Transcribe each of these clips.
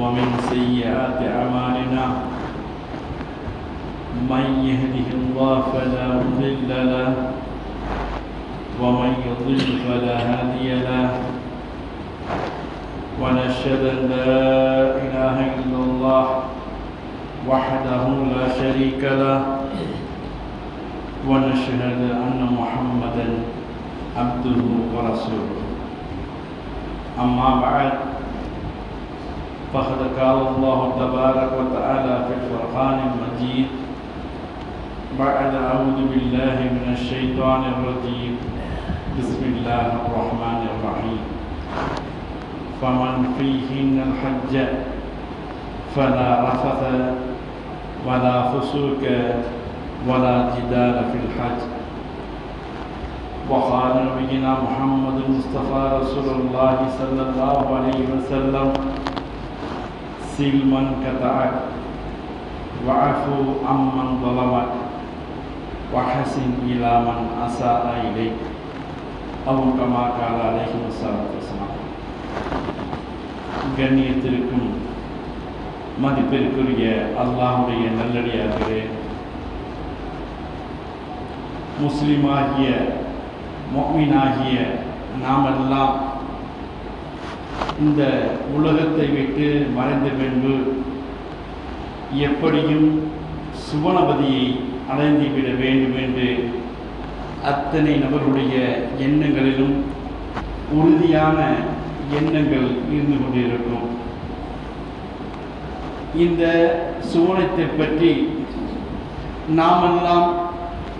ومن سيئات أعمالنا من يهده الله فلا مضل له ومن يضل فلا هادي له ونشهد أن لا إله إلا الله وحده لا شريك له ونشهد أن محمدا عبده ورسوله. أما بعد فقد قال الله تبارك وتعالى في الفرقان المجيد. بعد أعوذ بالله من الشيطان الرجيم. بسم الله الرحمن الرحيم. فمن فيهن الحج فلا رفث ولا فسوق ولا جدال في الحج. وقال نبينا محمد المصطفى رسول الله صلى الله عليه وسلم Sil man kata'at Wa'afu amman zalamat wa hasin ila man asa'a ilaih Awun kamakala alaihi wassalam. Bismillah கண்ணியத்திற்கும் மதிப்பிற்குரிய அல்லாஹுடைய நல்லடியாகவே முஸ்லீமாகிய மொஹ்மீனாகிய நாமெல்லாம் இந்த உலகத்தை விட்டு மறைந்த பின்பு எப்படியும் சுவனபதியை அடைந்துவிட வேண்டும் என்று அத்தனை நபருடைய எண்ணங்களிலும் உறுதியான எண்ணங்கள் இருந்து கொண்டிருக்கும் இந்த சுவனத்தை பற்றி நாமெல்லாம்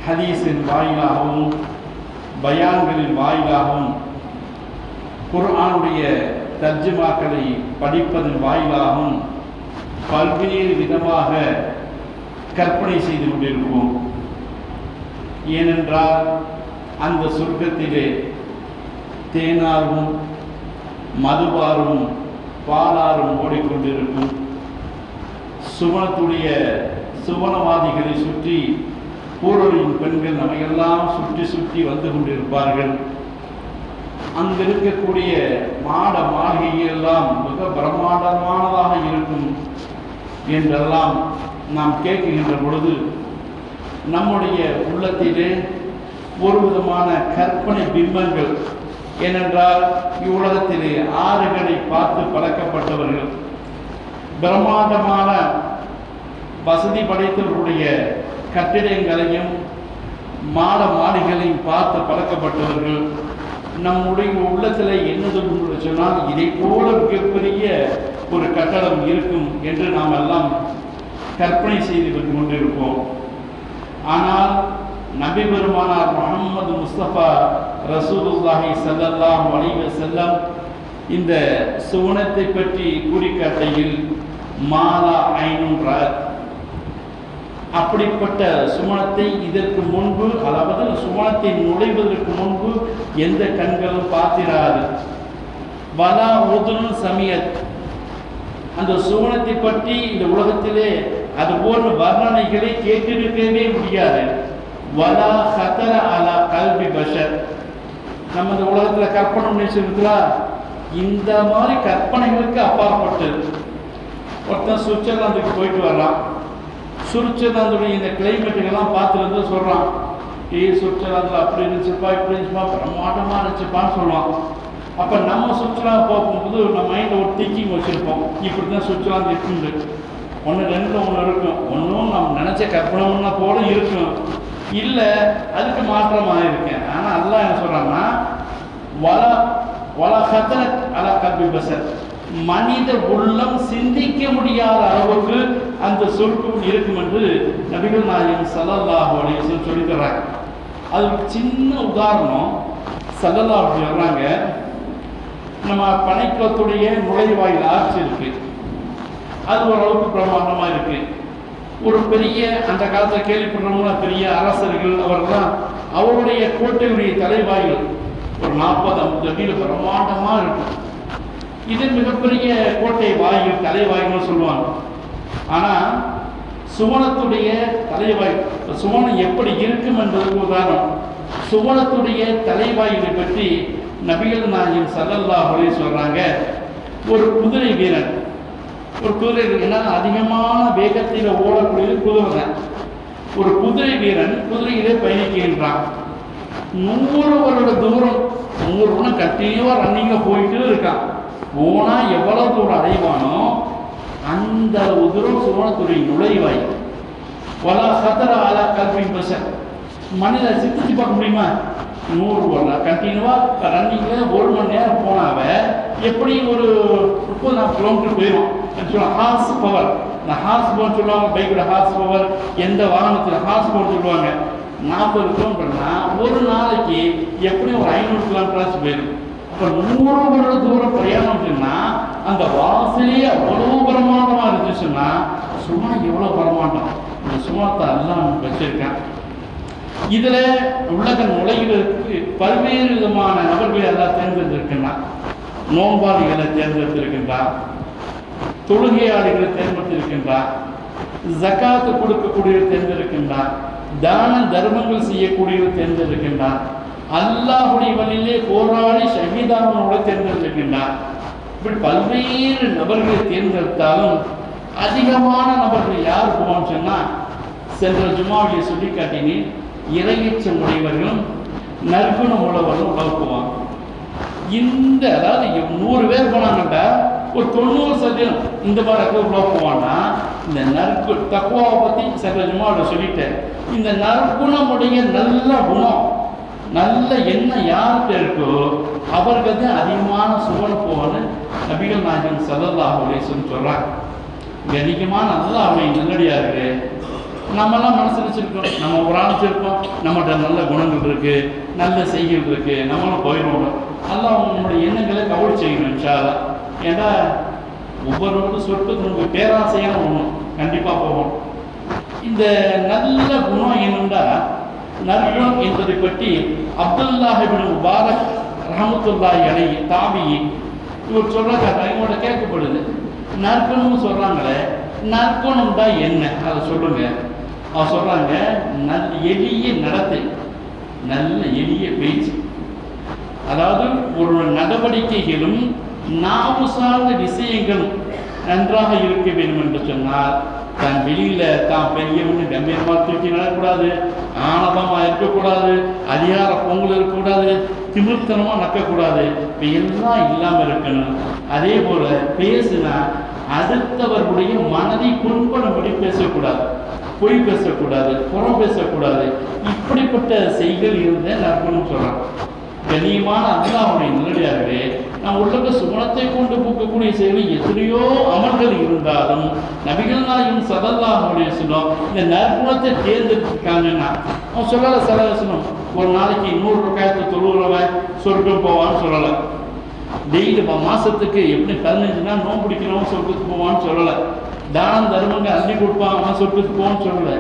ஹதீஸின் வாயிலாகவும் பயான்களின் வாயிலாகவும் குர்ஆனுடைய தர்ஜுமாக்களை படிப்பதன் வாயிலாகவும் பல்வேறு விதமாக கற்பனை செய்து கொண்டிருப்போம். ஏனென்றால் அந்த சொர்க்கத்திலே தேனாரும் மதுபாரும் பாலாரும் ஓடிக்கொண்டிருக்கும். சுவனத்துடைய சுவனவாதிகளை சுற்றி பூர்வரின் பெண்கள் நம்மையெல்லாம் சுற்றி சுற்றி வந்து கொண்டிருப்பார்கள். அங்கு இருக்கக்கூடிய மாட மாளிகையெல்லாம் மிக பிரம்மாண்டமானதாக இருக்கும் என்றெல்லாம் நாம் கேட்கின்ற பொழுது நம்முடைய உள்ளத்திலே ஒரு விதமான கற்பனை பிம்பங்கள் ஏனென்றால் இவ்வுலகத்திலே ஆறுகளை பார்த்து பழக்கப்பட்டவர்கள். பிரம்மாண்டமான வசதி படைத்தவர்களுடைய கட்டிடங்களையும் மாட மாடிகளையும் பார்த்து பழக்கப்பட்டவர்கள். நம்முடைய உள்ளத்தில் என்ன சொல்லுன்னு சொன்னால் இதை போல மிகப்பெரிய ஒரு கட்டடம் இருக்கும் என்று நாம் எல்லாம் கற்பனை செய்து கொண்டிருப்போம். ஆனால் நபி பெருமானார் முகமது முஸ்தபா ரசூலுல்லாஹி சல்லல்லாஹ் அலைஹி வஸல்லம் இந்த சுவனத்தை பற்றி கூறிக்காட்டையில் மாலா ஐனுன் அப்படிப்பட்ட சுமணத்தை இதற்கு முன்பு அதாவது சுமணத்தை நுழைவதற்கு முன்பு எந்த கண்களும் பார்த்திராது. வலா உதுனும் சமயத். அந்த சுவனத்தை பற்றி இந்த உலகத்திலே அது போன்ற வர்ணனைகளை கேட்டிருக்கவே முடியாது. வலா ஹதர அலா கல்வி பஷர். நம்ம இந்த உலகத்தில் கற்பனை நினைச்சிருக்கிறா இந்த மாதிரி கற்பனைகளுக்கு அப்பாற்பட்டது. ஒருத்தன் சுவிட்சர்லாந்துக்கு போயிட்டு வர்றான். சுவிட்சர்லாந்துடைய இந்த கிளைமேட்டுக்கெல்லாம் பார்த்துருந்து வந்து சொல்கிறான் ஏய் சுவிட்சர்லாந்தில் அப்படி இருந்துச்சுப்பா இப்படி இருந்துச்சுப்பா பிரம்மாண்டமாக இருந்துச்சுப்பான்னு சொல்லுவான் அப்போ நம்ம சுற்றுலா போகும்போது நம்ம மைண்டில் ஒரு திங்கிங் வச்சுருப்போம். இப்படி தான் சுற்றுலா இருக்குது ஒன்று ரெண்டு ஒன்று இருக்கும். ஒன்றும் நம்ம நினச்ச கற்பனை ஒன்றா போல இருக்கும். இல்லை அதுக்கு மாற்றமாக இருக்கேன். ஆனால் அதெல்லாம் என்ன சொல்கிறாங்கன்னா வள வள கத்தன அல கல்வி பசர். மனித உள்ளம் சிந்திக்க முடியாத அளவுக்கு அந்த சொற்கும் இருக்கும் என்று நபிகள் நாயகம் சல்லல்லாஹு அலைஹி சொல்லி தர்றாங்க அது சின்ன உதாரணம். சல்லல்லாஹு அப்படி வர்றாங்க நம்ம பனைக்குளத்துடைய நுழைவாயில் ஆட்சி இருக்கு. அது ஓரளவுக்கு பிரமாண்டமாக இருக்கு. ஒரு பெரிய அந்த காலத்தில் கேள்விப்படுறவங்கள பெரிய அரசர்கள் அவர்கள்லாம் அவருடைய கோட்டையுடைய தலைவாய்கள் ஒரு நாற்பது ஐம்பது அடியில் பிரமாண்டமாக இருக்கும். இது மிகப்பெரிய கோட்டை வாயில் தலைவாய்கள் சொல்லுவாங்க. ஆனால் சுவனத்துடைய தலைவாய் சுவனம் எப்படி இருக்கும் என்பதற்கு உதாரணம். சுவனத்துடைய தலைவாயிலை பற்றி நபிகள் நாயகம் சல்லல்லா அப்படின்னு சொல்றாங்க. ஒரு குதிரை வீரன். ஒரு குதிரை இருக்குன்னா அதிகமான வேகத்தில் ஓடக்கூடியது குதிரை தான். ஒரு குதிரை வீரன் குதிரையிலே பயணிக்கின்றான். நூறு வருட தூரம் நூறு கண்டினியூவாக ரன்னிங்காக போயிட்டு இருக்கான். போனால் எவ்வளவு தூரம் அடைவானோ அந்த உதிரம் சுவனத்துறை நுழைவாய். வலா சத்தர ஆலா கல்வி பசர். மனிதன் சிந்திச்சு பார்க்க முடியுமா? நூறு வருடம் கண்டினியூவாக ரன்னிங்கில் ஒரு மணி நேரம் போனாவ எப்படி ஒரு முப்பது நாற்பது கிலோமீட்டர் போயிடும் சொல்லுவாங்க ஹார்ஸ் பவர் இந்த ஹார்ஸ் பவர் சொல்லுவாங்க பைக்கோட ஹார்ஸ் பவர் எந்த வாகனத்தில் ஹார்ஸ் பவர் சொல்லுவாங்க? நாற்பது கிலோமீட்டர்னா ஒரு நாளைக்கு எப்படியும் ஒரு ஐநூறு கிலோமீட்டராச்சும் போயிடும் இப்போ நூறு வருட தூரம் பிரயாணம் அப்படின்னா அந்த வாசலே அவ்வளோ பிரமாண்டமாக இருந்துச்சுன்னா சும்மா எவ்வளோ பிரமாண்டம் இந்த சுமத்தை எல்லாம் வச்சிருக்கேன். இதில் உலக நுழைகிறதுக்கு பல்வேறு விதமான நபர்களை எல்லாம் தேர்ந்தெடுத்திருக்கின்றான் நோன்பாளிகளை தேர்ந்தெடுத்திருக்கின்றான் தொழுகையாளிகளை தேர்ந்தெடுத்திருக்கின்றான் ஜக்காத்து கொடுக்கக்கூடிய தேர்ந்தெடுக்கின்றான் தான தர்மங்கள் செய்யக்கூடிய தேர்ந்தெடுக்கின்றான் அல்லாஹுடைய வழியிலே போராடி ஷஹீதானோட தேர்ந்தெடுத்திருக்கின்றார். இப்படி பல்வேறு நபர்களை தேர்ந்தெடுத்தாலும் அதிகமான நபர்கள் யார் போவோம்னு சொன்னால் சென்ற ஜுமாவியை சொல்லி காட்டினேன் இறையச்சம் உடையவர்களும் நற்குணம் உள்ளவர்களும் உழவுக்குவாங்க இந்த அதாவது நூறு பேர் போனாங்கட்டா ஒரு தொண்ணூறு சதவீதம் இந்த மாதிரி இடத்துல இந்த நற்கு தக்குவாவை பற்றி சென்ற ஜுமாவில் சொல்லிட்டேன். இந்த நற்குணமுடைய நல்ல குணம் நல்ல எண்ணம் யாருக்கு இருக்கோ அவர்கள் தான் அதிகமான சுவன் போன நபிகள் நாயகன் சல்லல்லாஹு அலைஹிஸ்ஸலாம் சொல்கிறாங்க கணிக்கமான நல்லா அவை இருக்கு நம்மலாம் மனசு வச்சிருக்கோம். நம்ம ஒரு நம்மகிட்ட நல்ல குணங்கள் இருக்கு. நல்ல செய்கள் இருக்கு. நம்மளும் போயிடுவோம். அல்லாஹ் உங்களுடைய எண்ணங்களை கவலை செய்யணும் சாதா ஏன்னா ஒவ்வொருவருக்கும் சொற்பத்து நமக்கு பேராசையான ஒன்று கண்டிப்பாக போகணும் இந்த நல்ல குணம் என்னண்டா? நற்குணம் என்பதை பற்றி அப்துல்லாஹிபின் முபாரக் ரஹமத்துல்லாஹி அலைஹி தாபி இவர் சொல்றாங்க இவங்களோட கேட்கப்படுது நற்குணம்னு சொல்றாங்களே நற்குணம் தான் என்ன? அதை சொல்லுங்க. அவர் சொல்றாங்க நல் எளிய நடத்தை நல்ல எளிய பேச்சு. அதாவது ஒரு நடவடிக்கைகளும் நாவு சார்ந்த விஷயங்களும் நன்றாக இருக்க வேண்டும் என்று சொன்னால் தன் வெளியில தான் பெரியவன் கம்பீரமாக தூக்கி நடக்கூடாது ஆணவமாக இருக்கக்கூடாது அதிகார பொங்கல் இருக்கக்கூடாது திமிர்த்தனமாக நடக்கக்கூடாது இப்போ எல்லாம் இல்லாமல் இருக்கணும். அதே போல பேசுனா அடுத்தவர்களுடைய மனதை புண்படும்படி பேசக்கூடாது பொய் பேசக்கூடாது புறம் பேசக்கூடாது. இப்படிப்பட்ட செய்கள் இருந்த நற்பணும் சொல்கிறான் கண்ணியமான அல்லாவுடைய நிலையாகவே நம் உள்ளக சுமணத்தை கொண்டு பூக்கக்கூடிய செயல் எத்தனையோ அமல்கள் இருந்தாலும் நபிகள் நாயும் சதல்லாஹுடைய சொல்லும் இந்த நற்குணத்தை தேர்ந்தெடுத்துருக்காங்கன்னா அவன் சொல்லலை சலவசனம் ஒரு நாளைக்கு நூறு ரூபாயத்தை தொழுகிறவன் சொர்க்கம் போவான்னு சொல்லலை. டெய்லி மாதத்துக்கு எப்படி பதினஞ்சு நாள் நோன் பிடிக்கிறவன் சொர்க்கத்துக்கு போவான்னு சொல்லலை. தானம் தர்மங்க அள்ளி கொடுப்பான் அவன் சொல்றது போன்னு சொல்லலை.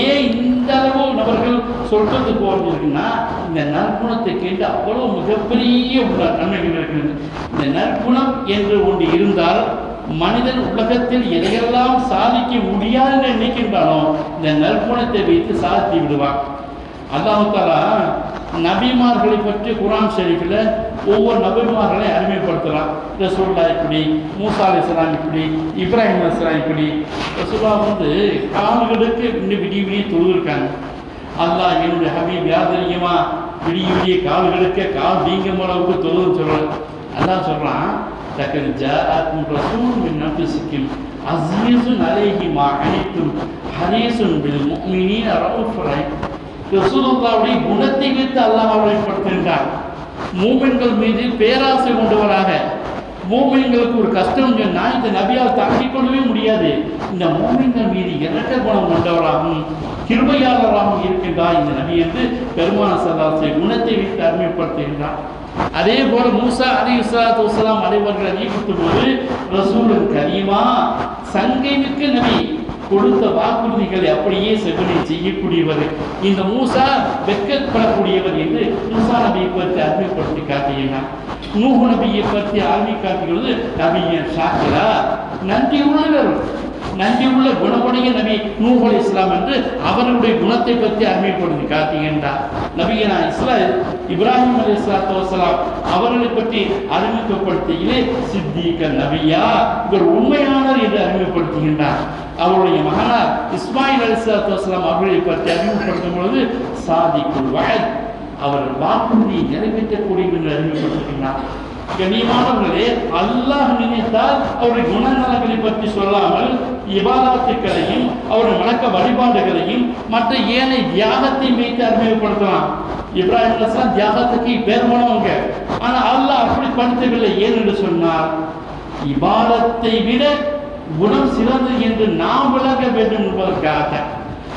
ஏன் இந்த அளவு நபர்கள் சொர்க்கத்துக்கு போகிறதுக்குன்னா இந்த நற்குணத்தை கேட்டு அவ்வளோ மிகப்பெரிய நன்மைகள் இருக்கிறது. இந்த நற்குணம் என்று ஒன்று இருந்தால் மனிதன் உலகத்தில் எதையெல்லாம் சாதிக்க முடியாது என்று நினைக்கின்றானோ இந்த நற்குணத்தை வைத்து சாதித்து விடுவான். அல்லாஹாலா நபிமார்களை பற்றி குரான் ஷெரீஃபில் ஒவ்வொரு நபிமார்களை அறிமுகப்படுத்துகிறான் ரசூல்லா இப்படி மூசா அலி இஸ்லாம் இப்படி இப்ராஹிம் அலி இஸ்லாம் இப்படி. ரசூல்லா வந்து கால்களுக்கு இன்னும் விடிய விடிய தொழுதுருக்காங்க. அல்லாஹ் என்னுடைய ஹபீப் யார் தெரியுமா? விடிய விடிய கால்களுக்கு கால் நீங்கும் அளவுக்கு தொழுதுன்னு சொல்கிறான் அதான் சொல்கிறான் தக்கன் ஜாஅக்கும் ரசூல் மின் சிக்கிம் அஸீஸுன் அலைஹி மா அனைத்தும் ஹரீஸுன் பில் முஃமினீன ரவுஃப் ரஹீம். ரசூலுல்லாவுடைய குணத்தை வைத்து அல்லாஹ் வெளிப்படுத்துகின்றார் மூமென்கள் மீது பேராசை கொண்டவராக மூமென்களுக்கு ஒரு கஷ்டம் சொன்னா இந்த நபியால் தாங்கிக் கொள்ளவே முடியாது. இந்த மூமென்கள் மீது இரட்ட குணம் கொண்டவராகவும் கிருபையாளராகவும் இருக்கின்றார் இந்த நபி என்று பெருமான சதாசை குணத்தை வைத்து அறிமுகப்படுத்துகின்றார். அதே போல மூசா அலி இஸ்லாத்து வசலாம் அலைவர்கள் அறிவித்த போது ரசூலன் கரீமா சங்கை மிக்க நபி. கொடுத்த வாக்குறுதிகளை அப்படியே செவ்வனை செய்யக்கூடியவர். இந்த மூசா வெட்கப்படக்கூடியவர் என்று மூசா நபியை பற்றி அறிமுகப்படுத்தி காட்டினார் நூஹு நபியை பற்றி அறிவி காட்டுகிறது நபியன் சாக்கிரா நன்றி உள்ளவர் நன்றியுள்ள உள்ள குணமுடைய நபி நூகோல் இஸ்லாம் என்று அவர்களுடைய குணத்தை பற்றி அறிமுகப்படுத்தி காட்டுகின்றார். நபியனா இஸ்லாம் இப்ராஹிம் அலி இஸ்லாத்து வசலாம் அவர்களை பற்றி அறிமுகப்படுத்தியிலே சித்திக நபியா இவர் உண்மையானவர் என்று அறிமுகப்படுத்துகின்றார். அவருடைய மகனார் இஸ்மாயில் அலி இஸ்லாத்து வசலாம் அவர்களை பற்றி அறிமுகப்படுத்தும் பொழுது சாதிக்குள் வயல் அவர் வாக்குறுதியை நிறைவேற்றக்கூடிய என்று அறிமுகப்படுத்துகின்றார். கனியமானவர்களே அல்லாஹ் நினைத்தால் அவருடைய குணநலங்களை பற்றி சொல்லாமல் இபாதாத்துக்களையும் அவருடைய வணக்க வழிபாடுகளையும் மற்ற ஏனை தியாகத்தையும் வைத்து அறிமுகப்படுத்தலாம். இப்ராஹிம் அலிஸ்லாம் தியாகத்துக்கு பேர் போனவங்க. ஆனா அல்லாஹ் அப்படி படுத்தவில்லை. ஏன் என்று சொன்னார் இபாதத்தை விட குணம் சிறந்தது என்று நாம் விளங்க வேண்டும் என்பதற்காக.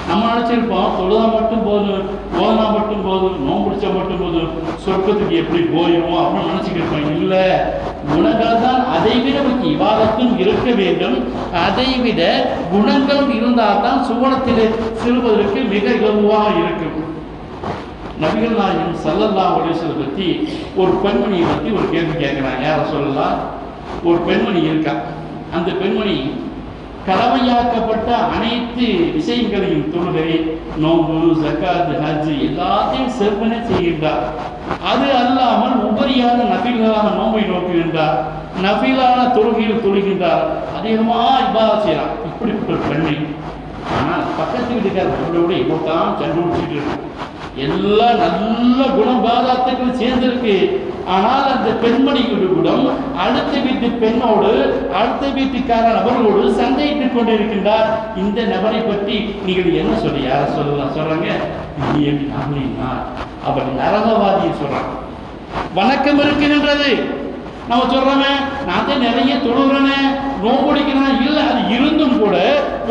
நம்ம நினச்சிருப்போம் தொழுதா மட்டும் போதும் போதனா மட்டும் போதும் நோன் பிடிச்சா மட்டும் போதும் சொர்க்கத்துக்கு எப்படி போயிடுவோம் அப்படின்னு நினைச்சுக்கிருப்போம். இல்லை குணங்கள் தான் அதை விட நமக்கு இவாதத்தும் இருக்க வேண்டும். அதை விட குணங்களும் இருந்தால் தான் சுவனத்தில் செல்வதற்கு மிக இலகுவாக இருக்கும். நபிகள் நாயகம் சல்லல்லா அலிஸ்வலை பற்றி ஒரு பெண்மணியை பற்றி ஒரு கேள்வி கேட்குறாங்க. யாரை சொல்லலாம்? ஒரு பெண்மணி இருக்கா? அந்த பெண்மணி கடமையாக்கப்பட்ட அனைத்து விஷயங்களையும் தொழுகை நோம்பு ஜக்காத் ஹஜ் எல்லாத்தையும் செவ்வனே செய்கின்றார். அது அல்லாமல் உபரியான நபிகளான நோம்பை நோக்குகின்றார் நபிலான தொழுகையில் தொழுகின்றார். அதிகமாக இவ்வாறு செய்யலாம் இப்படிப்பட்ட பெண்ணை ஆனால் பக்கத்து வீட்டுக்காரர் அவரோட இப்போதான் சண்டை முடிச்சுட்டு இருக்கும் எல்லாம் நல்ல குணம் பாதாத்துக்கும் சேர்ந்திருக்கு. ஆனால் அந்த பெண்மணியோட குணம் அடுத்த வீட்டு பெண்ணோடு அடுத்த வீட்டுக்கார நபர்களோடு சண்டையிட்டுக் கொண்டிருக்கின்றார். இந்த நபரை பற்றி நீங்கள் என்ன சொல்லி யார சொல்லலாம் சொல்றாங்க? அப்படின்னா அவர் நரகவாதியை சொல்றான். வணக்கம் இருக்குகின்றது நம்ம சொல்றோமே நான் தான் நிறைய தொழுகிறேனே நோம்புடிக்கிறேன் இல்லை அது இருந்தும் கூட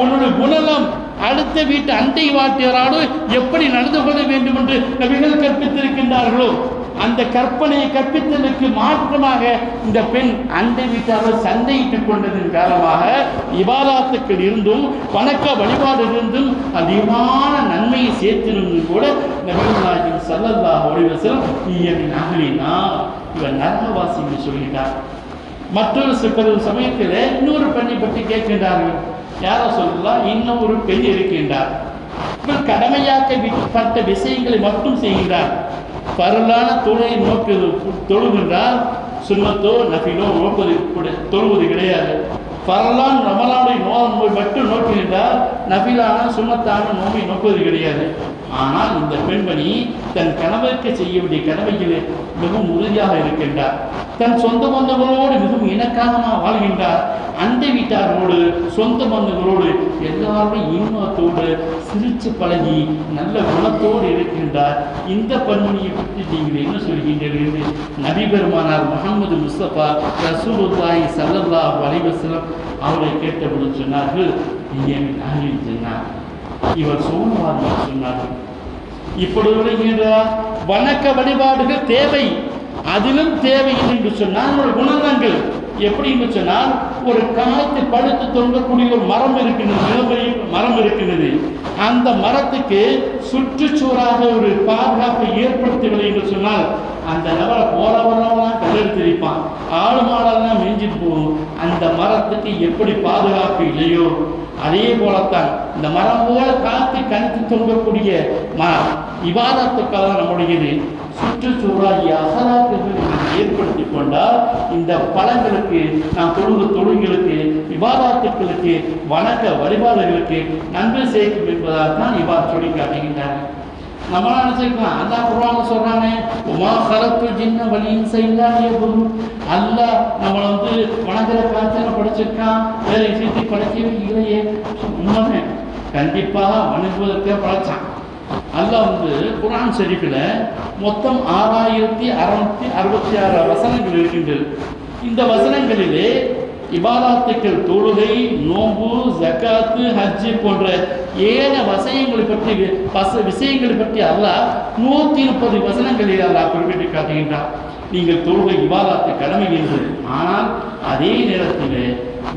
உன்னோட குணலம் அடுத்த வீட்டு அண்டை வாட்டியராடு எப்படி நடந்து கொள்ள வேண்டும் என்று நபிகள் கற்பித்திருக்கின்றார்களோ அந்த கற்பனையை கற்பித்ததற்கு மாற்றமாக இந்த பெண் அண்டை வீட்டார்கள் சண்டையிட்டுக் கொண்டதன் காரணமாக இபாதாத்துக்கள் இருந்தும் வணக்க வழிபாடு இருந்தும் அதிகமான நன்மையை சேர்த்திருந்தும் கூட நபிகளாகிய சல்லல்லா ஒளிவசல் இயன் நகலினா இவன் நரகவாசி சொல்லிட்டார். மற்றொரு சில சமயத்தில் இன்னொரு பெண்ணை பற்றி கேட்கின்றார்கள். யாரோ சொல்லலாம் இன்னும் ஒரு பெண் இருக்கின்றார். இவர் கடமையாக்கப்பட்ட விஷயங்களை மட்டும் செய்கின்றார் பரலான தொழிலை நோக்கி தொழுகின்றால் சுண்ணத்தோ நபிலோ நோக்குவது கூட- தொழுவது கிடையாது. பரலான் ரமலானுடைய நோய் மட்டும் நோக்குகின்றால் நபிலான சுண்ணத்தான நோம்பை நோக்குவது கிடையாது. ஆனால் இந்த பெண்மணி தன் கணவருக்கு செய்ய வேண்டிய கடமையில் மிகவும் உறுதியாக இருக்கின்றார். தன் சொந்த பந்தங்களோடு மிகவும் இணக்கமாக வாழ்கின்றார். அண்டை வீட்டாரோடு சொந்த பந்தங்களோடு எல்லாருமே இன்பத்தோடு சிரிச்சு பழகி நல்ல குணத்தோடு இருக்கின்றார். இந்த பெண்மணியை பற்றி நீங்கள் என்ன சொல்கின்றீர்கள் என்று நபி பெருமானார் முகமது முஸ்தபா ரசூலுல்லாஹி சல்லல்லா அலைஹி அவரை கேட்டபோது சொன்னார்கள் என் நாளில் சொன்னார் இவர் சோமவாதி சொன்னார்கள் இப்பொழுது வருகின்ற வணக்க வழிபாடுகள் தேவை. அதிலும் தேவை என்று சொன்னால் ஒரு குணங்கள். எப்படின்னு சொன்னால் ஒரு காலத்தில் பழுத்து தொங்கக்கூடிய ஒரு மரம் இருக்கின்றது மரம் இருக்கின்றது. அந்த மரத்துக்கு சுற்றுச்சூறாக ஒரு பாதுகாப்பை ஏற்படுத்தவில்லை என்று சொன்னால் அந்த நபரை போறவரெல்லாம் கல்லெடுத்து தெரிப்பான் ஆடு மாடெல்லாம் மிஞ்சிட்டு போகும். அந்த மரத்துக்கு எப்படி பாதுகாப்பு இல்லையோ அதே போலத்தான். இந்த மரம் போல காத்து கணித்து தொங்கக்கூடிய ம விவாதத்துக்காக நம்முடையது. சுற்றுச்சூழல் அகலாக்குகள் ஏற்படுத்தி கொண்டால் இந்த பழங்களுக்கு நாம் தொழுகு தொழுகளுக்கு விவாதத்துக்களுக்கு வணக்க வழிபாடுகளுக்கு நன்மை செய்யும் என்பதால் தான் இவ்வாறு சொல்லி காட்டுகின்றார்கள் நம்மளாம் நினைச்சிருக்கலாம் அல்லாஹ் குர்ஆன்ல சொல்றானே உமா கலத்து ஜின்ன வழியின் செய்யலாமே குரு அல்லாஹ் நம்மளை வந்து வணங்குற காத்துல படைச்சிருக்கான் வேற விஷயத்தை படைக்கவே இல்லையே. உண்மைமே கண்டிப்பாக வணங்குவதற்கே படைச்சான். அல்லாஹ் வந்து குரான் ஷரீஃபில் மொத்தம் ஆறாயிரத்தி அறநூற்றி அறுபத்தி ஆறு வசனங்கள் இருக்கின்றது. இந்த வசனங்களிலே இபாதாத்துக்கள் தொழுகை நோம்பு ஜக்காத்து ஹஜ்ஜு போன்ற ஏழ வசயங்களை பற்றி வச விஷயங்களை பற்றி அல்லாஹ் நூற்றி முப்பது வசனங்களில் அல்லாஹ் குறிப்பிட்டு காட்டுகின்றார் நீங்கள் தொழுகை இபாதாத்து கடமை என்று. ஆனால் அதே நேரத்தில்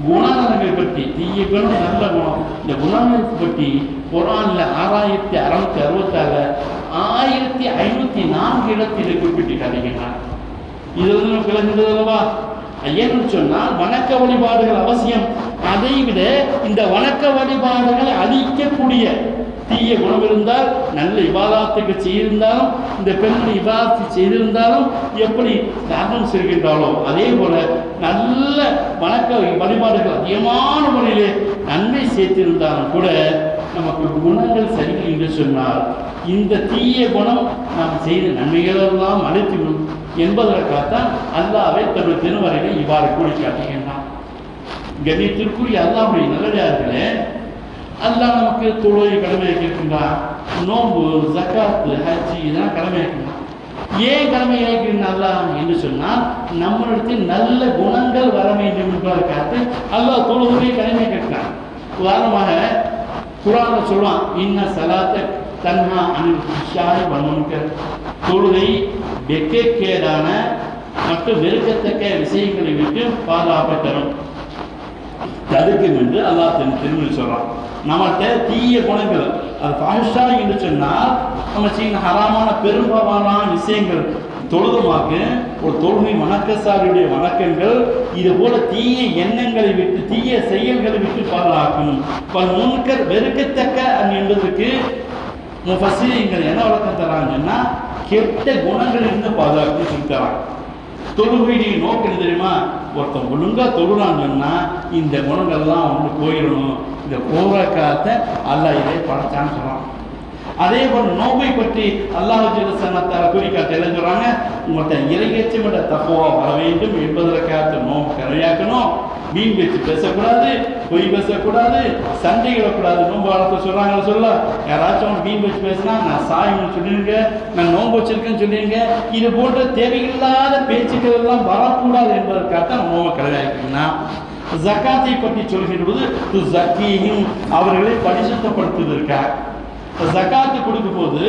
குணாதனங்களை பற்றி தீய குணம் நல்ல குணம் இந்த குணாதனத்தை பற்றி குரானில் ஆறாயிரத்தி அறுநூத்தி அறுபத்தாறு ஆயிரத்தி ஐநூத்தி நான்கு இடத்தில் குறிப்பிட்டு இது வந்து நமக்கு விளங்குகிறது அல்லவா? ஏன்னு சொன்னால் வணக்க வழிபாடுகள் அவசியம். அதை விட இந்த வணக்க வழிபாடுகளை அழிக்கக்கூடிய தீய குணம் இருந்தால் நல்ல இபாதாத்துக்கு செய்திருந்தாலும் இந்த பெண்கள் விவாதத்தை செய்திருந்தாலும் எப்படி தானம் செய்கின்றாலோ அதே போல நல்ல வணக்க வழிபாடுகள் அதிகமான முறையிலே நன்மை சேர்த்திருந்தாலும் கூட நமக்கு குணங்கள் சரியில்லை என்று சொன்னால் இந்த தீய குணம் நாம் செய்த நன்மைகளெல்லாம் அழித்துவிடும் என்பதற்காகத்தான் அல்லாவை தன்னுடைய திருவரையில இவ்வாறு கூடி காட்டுகின்றான் கணித்திற்குரிய அல்லாவுடைய நல்லதார்களே அல்லாஹ் நமக்கு தொழுகை கடமை இருக்கின்றான் நோன்பு ஜக்காத்து ஹஜ்ஜி இதெல்லாம் கடமை ஏன் கடமை இறக்கின்றான் அல்லாஹ் என்று சொன்னால் நம்மளிடத்தில் நல்ல குணங்கள் வர வேண்டும் என்பதற்காக அல்லாஹ் தொழுகையை கடமை கேட்கிறான் உதாரணமாக குரான சொல்லுவான் இன்ன சலாத்த தன்மா அனில் ஃபிஷாய் வன்முன்கர் தொழுகை வெக்கக்கேடான மற்றும் வெறுக்கத்தக்க விஷயங்களை விட்டு பாதுகாப்பை தரும். தடுக்கும் என்று அல்லாஹ் தன் திருமணி சொல்கிறான் நம்மகிட்ட தீய குணங்கள். அது ஃபாஹிஷா என்று சொன்னால் நம்ம செய்யணும் ஹராமான பெரும்பாலான விஷயங்கள். தொழுதுமாக்க ஒரு தொழுகை வணக்கசாரியுடைய வணக்கங்கள் இது போல தீய எண்ணங்களை விட்டு தீய செயல்களை விட்டு பாதுகாக்கும் பல் முன்கர் வெறுக்கத்தக்க என்பதற்கு முஃபசிங்கள் என்ன விளக்கம் தராங்கன்னா கெட்ட குணங்களிலிருந்து பாதுகாக்கணும் சொல்லி தராங்க தொழுகையுடைய நோக்கம் தெரியுமா? ஒருத்தன் ஒழுங்காக தொழுறான்னு சொன்னால் இந்த குணங்கள்லாம் ஒன்று போயிடணும் இந்த கோரக்காத்த அல்லாஹ் இதை படைச்சான்னு சொல்கிறான் அதே போல் நோம்பை பற்றி அல்லாஹ் ஜெலசனத்தார கூறி காட்ட என்ன உங்கள்கிட்ட இறையச்சம் தப்புவா வர வேண்டும் என்பதற்காக நோம்பு கரையாக்கணும். வீண் வச்சு பேசக்கூடாது பொய் பேசக்கூடாது சண்டையிடக்கூடாது நோன்பு வளர்த்து சொல்கிறாங்கள சொல்ல. யாராச்சும் வீண் வச்சு பேசினா நான் சாயம்னு சொல்லிடுங்க நான் நோன்பு வச்சிருக்கேன்னு சொல்லிடுங்க இது போன்ற தேவையில்லாத பேச்சுக்கள் எல்லாம் வரக்கூடாது என்பதற்காக நோம்பை கரையாக்கணும்னா ஜக்காத்தை பற்றி சொல்கிற போது அவர்களை பரிசுத்தப்படுத்துவதற்காக. ஜக்காத்து கொடுக்கும் போது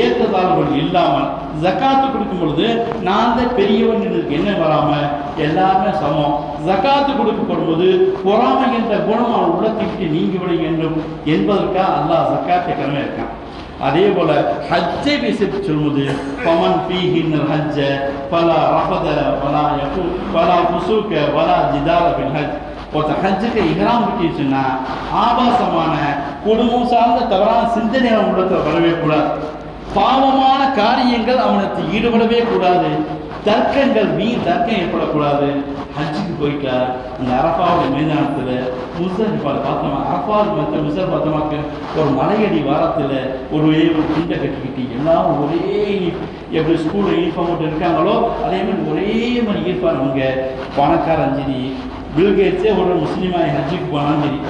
ஏற்றதாளர்கள் இல்லாமல் ஜக்காத்து கொடுக்கும் பொழுது நான் தான் பெரியவன் எனக்கு என்ன வராம? எல்லாருமே சமம். ஜக்காத்து கொடுக்கப்படும் போது பொறாமை என்ற குணம் அவன் உள்ளத்தை நீங்கி விட வேண்டும் என்பதற்காக அல்லாஹ் ஜக்காத்தை கடமை இருக்கான் அதே போல ஹஜ்ஜை பேசிட்டு சொல்வது பமன் பீஹின் ஹஜ்ஜ பலா ரஃபத பலா பலா வலா பலா வலா ஜிதால ஹஜ். ஒருத்தர் ஹஜ்ஜுக்கு இஹ்ராம் கட்டிடுச்சுன்னா ஆபாசமான குடும்பம் சார்ந்த தவறான சிந்தனை அவன் உள்ளத்தில் வரவே கூடாது. பாவமான காரியங்கள் அவனுக்கு ஈடுபடவே கூடாது. தர்க்கங்கள் வீண் தர்க்கம் ஏற்படக்கூடாது. ஹஜ்ஜுக்கு போயிட்டா அந்த அரபாவுடைய மைதானத்தில் முசரிஃபால் பார்த்தோமா அரபால் மற்ற முசர் பார்த்தோமாக்கு ஒரு மலையடி வாரத்தில் ஒரு ஒரு குண்டை கட்டிக்கிட்டு எல்லாம் ஒரே எப்படி ஸ்கூலில் யூனிஃபார்ம் மட்டும் இருக்காங்களோ அதே மாதிரி ஒரே மாதிரி ஈர்ப்பார் அவங்க பணக்காரஞ்சினி பில்கேட்ஸே ஒரு முஸ்லீமாக ஹஜ்ஜிக்கு போனாலும் சரி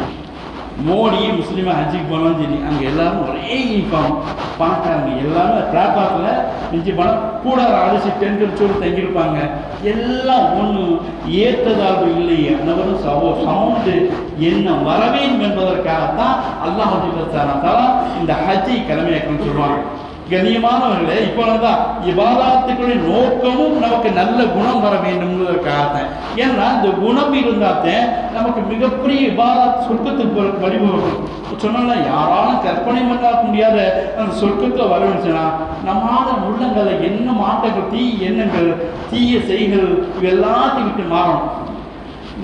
மோடி முஸ்லீமாக ஹஜ்ஜிக்கு போனாலும் சரி அங்கே எல்லாரும் ஒரே யூனிஃபார்ம் பணக்காரங்க எல்லாமே பிளாட்பாத்தில் மிஞ்சி பணம் கூட அடிச்சு டென்ட் தங்கியிருப்பாங்க எல்லாம் ஒன்று ஏற்றதாழ்வு இல்லை அனைவரும் சவோ சவுண்டு என்ன வரவேன் என்பதற்காகத்தான் அல்லாஹ் இந்த ஹஜ்ஜை கடமையாக்கணும்னு சொல்லுவாங்க கண்ணியமானவர்களே இப்போ தான் நோக்கமும் நமக்கு நல்ல குணம் வர வேண்டும்ங்கிறதுக்காக ஏன்னா இந்த குணம் இருந்தாத்தேன் நமக்கு மிகப்பெரிய இவாதாத் சொர்க்கத்துக்கு வழிவகுக்கும். சொன்னால யாராலும் கற்பனை பண்ணாக்க முடியாத அந்த சொர்க்கத்தில் வர நம்மளால உள்ளங்களை என்ன மாற்றங்கள் தீ எண்ணங்கள் தீய செய்கள் எல்லாத்தையும் விட்டு மாறணும்.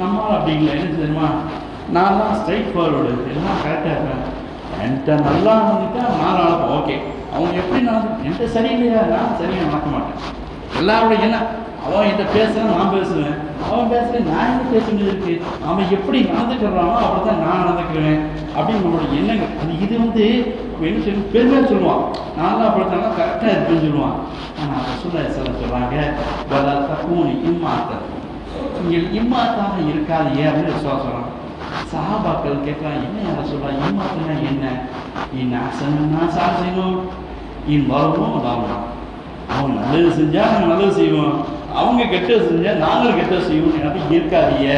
நம்மளால் அப்படிங்களா என்ன தெரியுமா? நான் தான் ஸ்ட்ரைட் ஃபார்வர்டு எல்லாம் கரெக்டாக இருக்கேன் என்கிட்ட நல்லா இருந்துட்டா நான் ஓகே அவங்க எப்படி நான் என்கிட்ட சரியில்லையா? நான் சரியாக நடக்க மாட்டேன். எல்லாரோட என்ன அவன் என்கிட்ட பேசுகிறான் நான் பேசுவேன். அவன் பேசுகிறேன் நான் என்ன பேச வேண்டியது இருக்கு அவன் எப்படி நடந்துக்கிறானோ அப்படி தான் நான் நடந்துக்கிறேன் அப்படின்னு நம்மளோட எண்ணங்கள். அது இது வந்து என்ன சொல்லி பெருமையாக சொல்லுவான். நான்லாம் அப்படித்தான் கரெக்டாக இருக்குன்னு சொல்லுவான். ஆனால் அதை சொல்ல சில சொல்கிறாங்க பல தப்பும் இம்மாத்த நீங்கள் இம்மாத்தாக இருக்காது ஏன் அப்படின்னு சொல்கிறான் சொல்கிறாங்க சஹாபாக்கள் கேட்கலாம் என்ன யாரை சொல்கிறான் இம்மாத்தனா என்ன? இன் நான் சார் செய்யணும். இன் வரணும் வரணும் அவன் நல்லது செஞ்சால் நாங்கள் நல்லது செய்வோம் அவங்க கெட்டது செஞ்சால் நாங்கள் கெட்டது செய்வோம் அப்படி இருக்காதீங்க.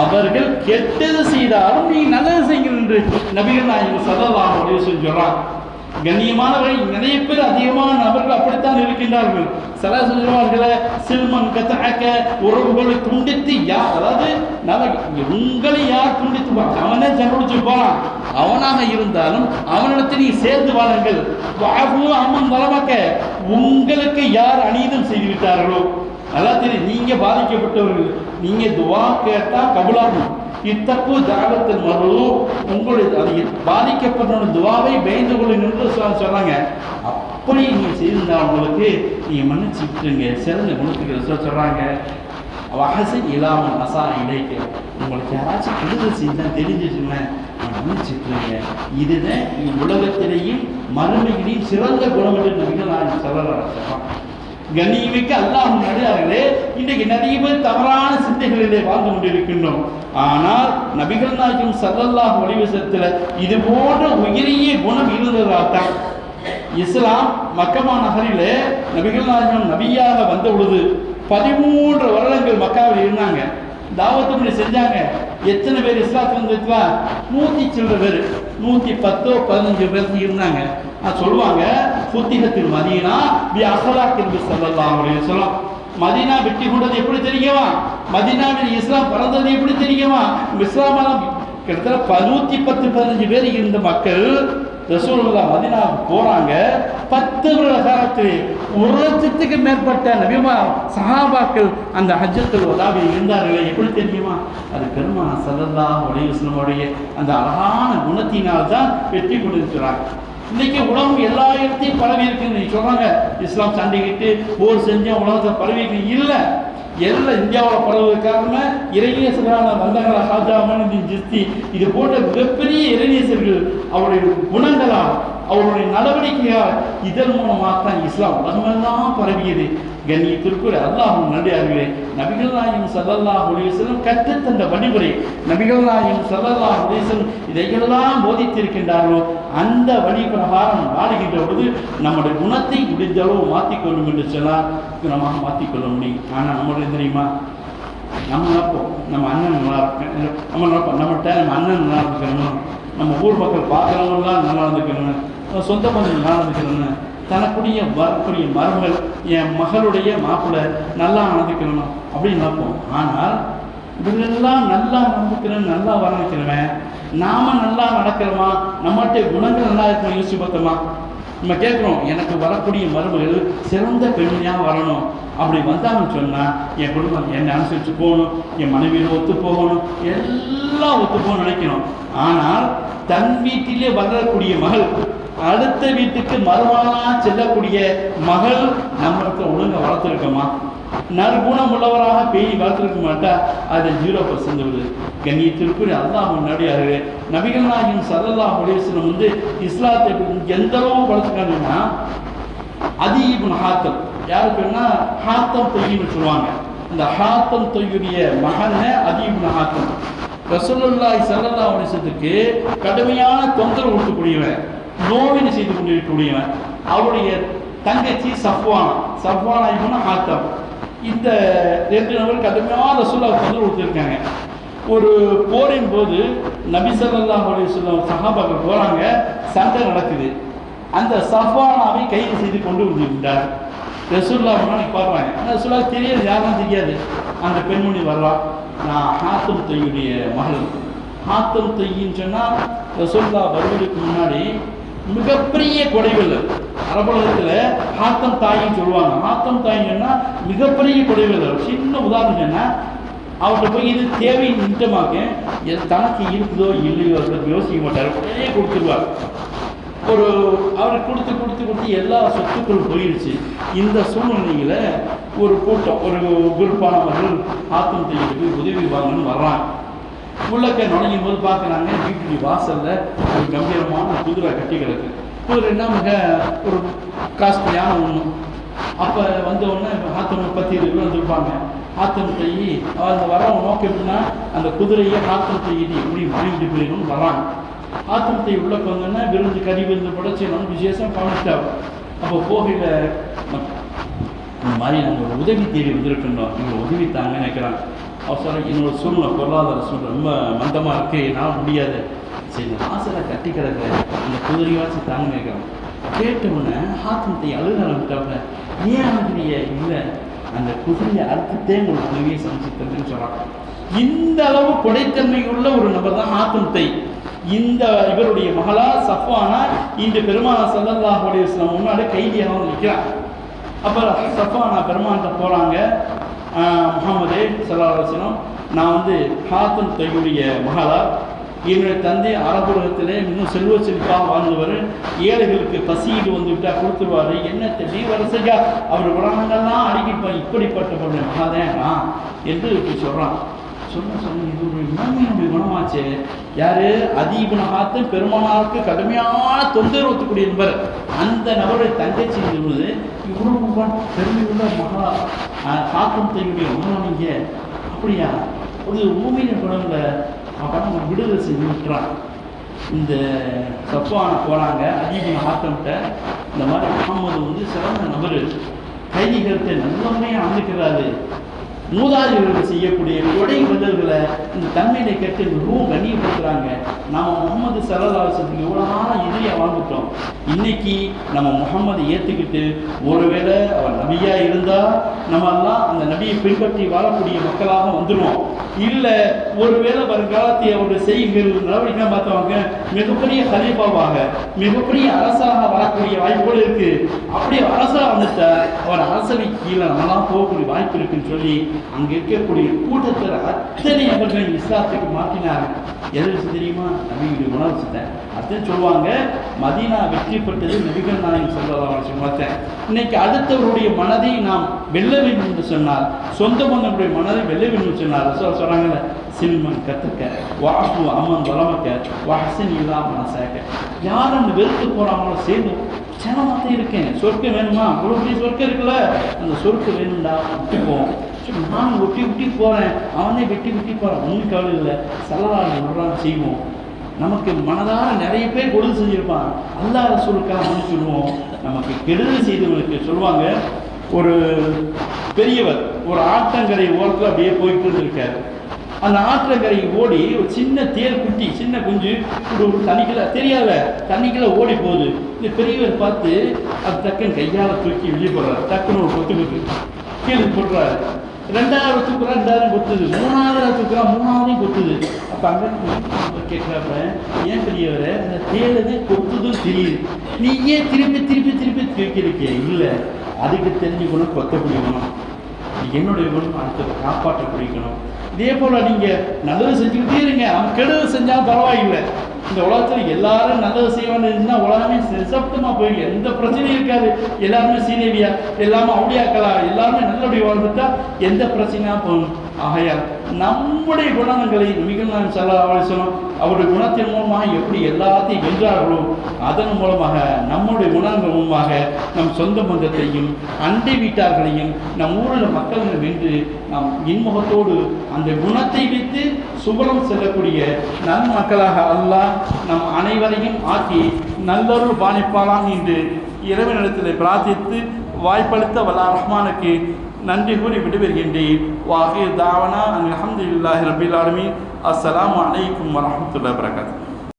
அவர்கள் கெட்டது செய்தாலும் நீ நல்லது செய்கிறேன் என்று நபிகள் நாயகம் சதவாக முடிவு செஞ்சு சொல்றான். கண்ணியமானவர்கள் நிறைய பேர் அதிகமான நபர்கள் அப்படித்தான் இருக்கின்றார்கள். சில சொல்வார்களே சில்மன் கத்தாக்க உறவுகளை துண்டித்து யார் அதாவது நமக்கு உங்களை யார் துண்டித்து அவனே சண்டை போனான் அவனாக இருந்தாலும் அவனிடத்தில் நீ சேர்ந்து வாருங்கள். வாகு அம்மன் வளமாக்க உங்களுக்கு யார் அநீதம் செய்து விட்டார்களோ நல்லா தெரியும் நீங்கள் பாதிக்கப்பட்டவர்கள். நீங்கள் துவா கேட்டால் கபுலாகும் இத்தப்பு ஜாகத்தின் மகளும் உங்களுடைய அது பாதிக்கப்பட்ட துவாவை பயந்து கொள்ள நின்று சொன்னாங்க அப்படி நீங்கள் செய்திருந்தா உங்களுக்கு நீங்கள் மன்னிச்சு விட்டுருங்க சிறந்த குணத்துக்கு சொல்கிறாங்க சொல்றாங்க. இல்லாமல் அசா இடைக்க உங்களுக்கு யாராச்சும் கெடுதல் செய்தால் தெரிஞ்சிச்சுன்னா மன்னிச்சுட்டுருங்க இதுதான் உலகத்திலேயும் மறுமையிலையும் சிறந்த குணம் என்று நபிகள் நான் சொல்லலாம். கண்ணியமிக்க அல்லாஹ் நடிகார்களே இன்றைக்கு நிறைய பேர் தவறான சிந்தைகளிலே வாழ்ந்து கொண்டிருக்கின்றோம். ஆனால் நபிகள் நாயகம் சல்லல்லாஹ் வடிவசத்தில் இது போன்ற உயரிய குணம் இருந்ததாகத்தான் இஸ்லாம் மக்கமா நகரிலே நபிகள் நாயகம் நபியாக வந்த பொழுது பதிமூன்று வருடங்கள் மக்காவில் இருந்தாங்க. தாவத்து செஞ்சாங்க. எத்தனை பேர் இஸ்லாத்துக்கு வந்துருக்கா? நூற்றி சில்லற பேர். நூற்றி பத்தோ பதினஞ்சு பேர் இருந்தாங்க. சொல்லுவாங்க புத்திகத்தில் மதீனா பி அசலா பி சல்லல்லாஹு அலைஹி சொல்லலாம் மதீனா வெட்டி கொண்டது எப்படி தெரியுமா? மதினாவில் இஸ்லாம் பறந்தது எப்படி தெரியுமா? இஸ்லாமெல்லாம் கிட்டத்தட்ட ப- நூத்தி பத்து பதினஞ்சு பேர் இருந்த மக்கள் ரசூலுல்லா மதினாவுக்கு போறாங்க. பத்து வருட காலத்தில் ஒரு லட்சத்துக்கு மேற்பட்ட நபிமா சஹாபாக்கள் அந்த ஹஜ்ஜத்தில் உதாவி இருந்தார்களே. எப்படி தெரியுமா? அது பெருமா சல்லல்லா உடைய அந்த அழகான குணத்தினால் தான் வெற்றி கொண்டிருக்கிறாங்க இன்னைக்கு உலகம் எல்லா இடத்தையும் பரவி இருக்குன்னு சொல்கிறாங்க சொல்றாங்க. இஸ்லாம் சண்டைக்கிட்டு போர் செஞ்சால் உலகத்தை பரவி இல்லை. எல்லாம் இந்தியாவில் பரவுவது காரணமே இறைநேசரான வந்தங்களா ஹாஜாமன் ஜிஸ்தி இது போன்ற மிகப்பெரிய இறைநேசர்கள் அவருடைய குணங்களால் அவருடைய நடவடிக்கையால் இதன் மூலமாக தான் இஸ்லாம் உலகமெல்லாம் பரவியது. கண்ணியத்திற்குரிய அல்லாஹ் நன்றியார்களே நபிகள் நாயகம் சல்லல்லாஹ் அலைஹிவஸல்லம் கற்றுத்தந்த வழிமுறை. நபிகள் நாயும் சல்லல்லா அலைஹிவஸல்லம் இதையெல்லாம் போதித்திருக்கின்றார்களோ அந்த வழி பிரகாரம் வாழுகின்ற பொழுது நம்முடைய குணத்தை முடிந்தளவு மாற்றிக்கொள்ளும் என்று சொன்னால் நம்ம மாற்றிக்கொள்ள முடியும். ஆனால் நம்மளுடைய தெரியுமா? நம்ம நினைப்போம் நம்ம அண்ணன் நல்லா இருக்கேன் நம்ம நினைப்போம் நம்மகிட்ட நம்ம அண்ணன் நல்லா இருக்கணும் நம்ம ஊர் மக்கள் பார்க்குறவங்களாம் நல்லா இருந்துக்கணும் நம்ம சொந்த பந்தம் நல்லா இருந்துக்கணும் தனக்குரிய வரக்கூடிய மருமகள் என் மகளுடைய மாப்பிள்ளை நல்லா நடந்துக்கணும்? அப்படின்னு நினைப்போம் ஆனால் இவங்கெல்லாம் நல்லா நடந்துக்கிறேன் நல்லா வரணிக்கிறவன் நாம நல்லா நடக்கிறோமா? நம்மகிட்ட குணங்கள் நல்லா இருக்கணும் யோசிச்சு பார்த்தோமா நம்ம கேட்குறோம் எனக்கு வரக்கூடிய மருமகள் சிறந்த பெண்மையாக வரணும். அப்படி வந்தாங்கன்னு சொன்னால் என் குடும்பம் என்னை அனுசரித்து போகணும் என் மனைவியில் ஒத்து போகணும் எல்லாம் ஒத்து போகணும்னு நினைக்கணும். ஆனால் தன் வீட்டிலே வளரக்கூடிய மகள் அடுத்த வீட்டுக்கு மருமகனாக செல்லக்கூடிய மகள் நம்மளுக்கு ஒழுங்க வளர்த்துருக்கோமா? நற்குணம் உள்ளவராக பேணி வளர்த்துருக்க மாட்டா அது ஜீரோ பர்சன்ட் வருது கண்ணியத்திற்குரிய அல்லாஹ் முன்னாடியாரு நபிகள் நாயகம் சல்லல்லாஹு அலைஹி வந்து இஸ்லாத்தை எந்த அளவு வளர்த்துக்காங்கன்னா அதீபுன் ஹாத்தம். யாரு பேருனா ஹாத்தம் தொய்யின்னு சொல்லுவாங்க. இந்த ஹாத்தம் தொய்யுடைய மகன் அதீபுன் ஹாத்தம். ரசூலுல்லாஹி சரல்லா அலைஹி கடுமையான தொந்தரவு கொடுக்கக்கூடியவன். நோவினை செய்து கொண்டிருக்கக்கூடியவன் அவருடைய தங்கச்சி சஃப்வானா. சஃப்வானா இவனு ஆத்தம். இந்த ரெண்டு நபர் கடுமையான ரசூலுல்லாஹ் தொந்தரவு கொடுத்துருக்காங்க. ஒரு போரின் போது நபிசல்லா ஸல்லல்லாஹு அலைஹி வஸல்லம் சஹாபாக்கள் சண்டை நடக்குது. அந்த சஃபானாவை கைது செய்து கொண்டு வந்திருந்தார் ரசூல்லா முன்னாடி பார்ப்பாங்க. ஆனால் ரசூல்லா தெரியாது யாரும் தெரியாது. அந்த பெண்மணி வரலாம் நான் ஹாத்தம் தையுடைய மகள். ஹாத்தம் தையின்னு சொன்னால் ரசூல்லா வருவதற்கு முன்னாடி மிகப்பெரிய கொடைகள் அரபுலகத்தில் ஹாத்தம் தாயின்னு சொல்லுவாங்க. ஹாத்தம் தாயின்னா சொன்னால் மிகப்பெரிய கொடைகள் சின்ன உதாரணம் என்ன? அவர்கிட்ட போய் இது தேவை நிமித்தமாக தனக்கு இருக்குதோ இல்லையோ? அதை யோசிக்க மாட்டார். உடனே கொடுத்துருவார். ஒரு அவர் கொடுத்து கொடுத்து கொடுத்து எல்லா சொத்துக்களும் போயிடுச்சு இந்த சூழ்நிலையில் ஒரு கூட்டம் ஒரு குரூப்பானவர்கள் ஆத்தம் செய்யறதுக்கு உதவி வாங்கன்னு வர்றாங்க. உள்ளக்க நுழையும் போது பார்க்குறாங்க வீட்டுக்கு வாசலில் ஒரு கம்பீரமான குதிரை கட்டி கிடக்கு. குதிரைன்னா மிக ஒரு காஸ்ட்லியான ஒன்று அப்போ வந்த உடனே ஆத்தம் பத்தி இருபது வந்திருப்பாங்க. ஆத்தம் தையி அந்த வரவங்க நோக்கம் எப்படின்னா அந்த குதிரையை ஆத்தம் தையிட்டு எப்படி வாங்கிட்டு போயிடணும்னு வராங்க. ஆத்தம் தை உள்ள வந்தோன்னா விருந்து கறி விருந்து படைச்சு நம்ம விசேஷம் கவனிச்சிட்டாங்க அப்போ போகையில் இந்த மாதிரி நாங்கள் ஒரு உதவி தேடி வந்திருக்கின்றோம் நீங்கள் உதவி தாங்க நினைக்கிறாங்க. அவசரம் என்னோட சூழ்நிலை பொருளாதார சூழ்நிலை ரொம்ப மந்தமாக இருக்கு என்னால் முடியாது. சரி இந்த வாசலை கட்டி கிடக்க அந்த குதிரையாச்சும் தாங்க நினைக்கிறோம் கேட்டவுடனே ஆத்மத்தை அழுக ஆரம்பிட்டாங்க ஏன் அழுகிறிய? இல்லை அந்த குதிரையை அறுத்துட்டே உங்களுக்கு குதிரையை சமைச்சு தந்துன்னு சொல்கிறாங்க இந்த அளவு கொடைத்தன்மை உள்ள ஒரு நபர் தான் ஆத்மத்தை. இந்த இவருடைய மகளா சஃபானா இந்த பெருமான சல்லல்லாஹு அலைஹி முன்னாடி கைதியாக நிற்கிறான் அப்போ சஃபானா பெருமான்கிட்ட போகிறாங்க முகமது சல்லா நான் வந்து ஹாத்தன் தையுடைய மகளா என்னுடைய தந்தை அரபுலகத்திலே இன்னும் செல்வ செழிப்பாக வாழ்ந்தவர் ஏழைகளுக்கு பசியீடு வந்து விட்டால் கொடுத்துருவாரு. என்ன நீ வரிசையா அவர் உலகங்கள்லாம் அடிக்கிப்பான் இப்படிப்பட்ட பொண்ணு மகாதேனா என்று இப்படி சொல்கிறான் சொன்ன சொன்ன இது ஒரு மூமியினுடைய குணமாச்சே. யாரு? அதீபன ஹாத்து பெருமானாருக்கு கடுமையான தொந்தரவு ஒத்துக்கூடிய நபர். அந்த நபருடைய தங்கச்சி என்பது இவ்வளவு பெருமையுள்ள மகா தாக்கம் தையுடைய மகா நீங்க அப்படியா? ஒரு ஊமியின் குணங்களை அப்போ நம்ம விடுதலை செஞ்சு விட்டுறான் இந்த சப்பான போனாங்க அதீபன ஹாத்தம்கிட்ட இந்த மாதிரி முகமது வந்து சிறந்த நபர். கைதிகள்கிட்ட நல்லமையாக அமைக்கிறாரு மூதாதிகள் செய்யக்கூடிய கொடை பதில்களை இந்த தன்மையில கேட்டு மிகவும் கண்ணியப்படுத்துறாங்க. நாம முகமது சரதாசத்துக்கு இவ்வளோ நாளாக எதிரியா வாழ்ந்துட்டோம் இன்னைக்கு நம்ம முகம்மதை ஏற்றுக்கிட்டு ஒருவேளை அவர் நபியாக இருந்தால் நம்ம எல்லாம் அந்த நபியை பின்பற்றி வாழக்கூடிய மக்களாக வந்துடுவோம் இல்லை ஒருவேளை வருங்காலத்தை அவருடைய செய்கிற நடவடிக்கை பார்த்தவங்க? மிகப்பெரிய கலீஃபாவாக மிகப்பெரிய அரசாக வரக்கூடிய வாய்ப்புகள் இருக்கு. அப்படி அரசாக வந்துட்டா அவர் அரசவை கீழே நம்மளாம் போகக்கூடிய வாய்ப்பு இருக்குன்னு சொல்லி அங்கே இருக்கக்கூடிய கூட்டத்தில் அத்தனை அவர்கள் இஸ்லாத்துக்கு மாற்றினார் எதை தெரியுமா? அப்படின்னு உணர்ச்சிட்டேன் வச்சுட்டேன் சொல்லுவாங்க. மதீனா வெற்றி பெற்றது நபிகள் நாயகம் சொல்லலாம் பார்த்தேன் இன்னைக்கு அடுத்தவருடைய மனதை நாம் வெல்ல வேண்டும் என்று சொன்னால் சொந்த மன்னருடைய மனதை வெல்ல வேண்டும் என்று சொன்னார் ரசூல் சினிமன் சில்மன் கத்துக்க வாசு அம்மன் வளமக்க வாசன் இல்லாம சேர்க்க யார் அந்த வெறுத்து போகிறாங்களோ சேர்ந்து சேனமாக இருக்கேன். சொர்க்கம் வேணுமா? அவ்வளோ பெரிய சொர்க்கம் இருக்குல்ல. அந்த சொர்க்கம் வேணும்டா விட்டுப்போம் சரி, நான் ஒட்டி விட்டி போகிறேன் அவனே வெட்டி விட்டி போகிறான் ஒன்றும் கவலை இல்லை. செலவாக விடுறான் செய்வோம். நமக்கு மனதார நிறைய பேர் கொடுத்து செஞ்சிருப்பான் அல்லாஹ் ரசூலுக்காக சொல்லுவோம் நமக்கு கெடுதல் செய்தவங்களுக்கு சொல்லுவாங்க. ஒரு பெரியவர் ஒரு ஆற்றங்கரை ஓரத்தில் அப்படியே போயிட்டு இருந்திருக்காரு. அந்த ஆற்றங்கரை ஓடி ஒரு சின்ன தேல் குட்டி சின்ன குஞ்சு ஒரு தண்ணிக்குள்ள தெரியாத தண்ணிக்குள்ள ஓடி போகுது. இந்த பெரியவர் பார்த்து அது டக்குன்னு கையால் தூக்கி வெளியே போடுறாரு. டக்குன்னு ஒரு கொத்து கொத்து. கீழே போடுறாரு ரெண்டாவது வச்சுக்கிறா ரெண்டாவது கொத்துது மூணாவது வச்சுக்கிறா மூணாவதையும் கொத்துது அப்போ அங்கே கேட்குறாப்ப ஏன் பெரியவரை? அந்த தேலதே கொத்துதும் தெரியுது. நீ ஏன் திருப்பி திருப்பி திருப்பி தூக்கியிருக்கே இல்லை. அதுக்கு தெரிஞ்சுக்கணும் கொத்த பிடிக்கணும். என்னுடைய குணம் அடுத்ததை காப்பாற்ற பிடிக்கணும். இதே போல் நீங்கள் நல்லது செஞ்சுக்கிட்டே இருங்க. அவன் கெடுதல் செஞ்சாலும் பரவாயில்லை. இந்த உலகத்தில் எல்லாரும் நல்லது செய்வான்னு இருந்தால் உலகமே நிசப்தமாக போயிடும். எந்த பிரச்சனையும் இருக்காது. எல்லாருமே சீனேவியா எல்லாமே அவுடியாக்களா எல்லாருமே நல்லபடி வாழ்ந்துட்டா எந்த பிரச்சனையாக போகும் ஆகையா நம்முடைய குணங்களை மிகுந்தான் செல்ல சொல்ல அவருடைய குணத்தின் மூலமாக எப்படி எல்லாத்தையும் வென்றார்களோ அதன் மூலமாக நம்முடைய குணங்கள் மூலமாக நம் சொந்த பந்தத்தையும் அண்டை வீட்டார்களையும் நம் ஊரில் மக்கள் வென்று நாம் இன்முகத்தோடு அந்த குணத்தை வைத்து சுபலம் செல்லக்கூடிய நன்மக்களாக அல்லாஹ் நம் அனைவரையும் ஆக்கி நல்லொரு பாணிப்பாளான் என்று இறைவனிடத்தில் பிரார்த்தித்து வாய்ப்பளித்த வல்லா ரஹ்மானுக்கு நன்றி கூறி விடுபெறுகின்றேன். வாஹிர் தாவனா அல்ஹம்துலில்லாஹி ரபில் ஆலமீன். அஸ்ஸலாமு அலைக்கும் வரஹ்மத்துல்லாஹி வபரகாத்துஹு.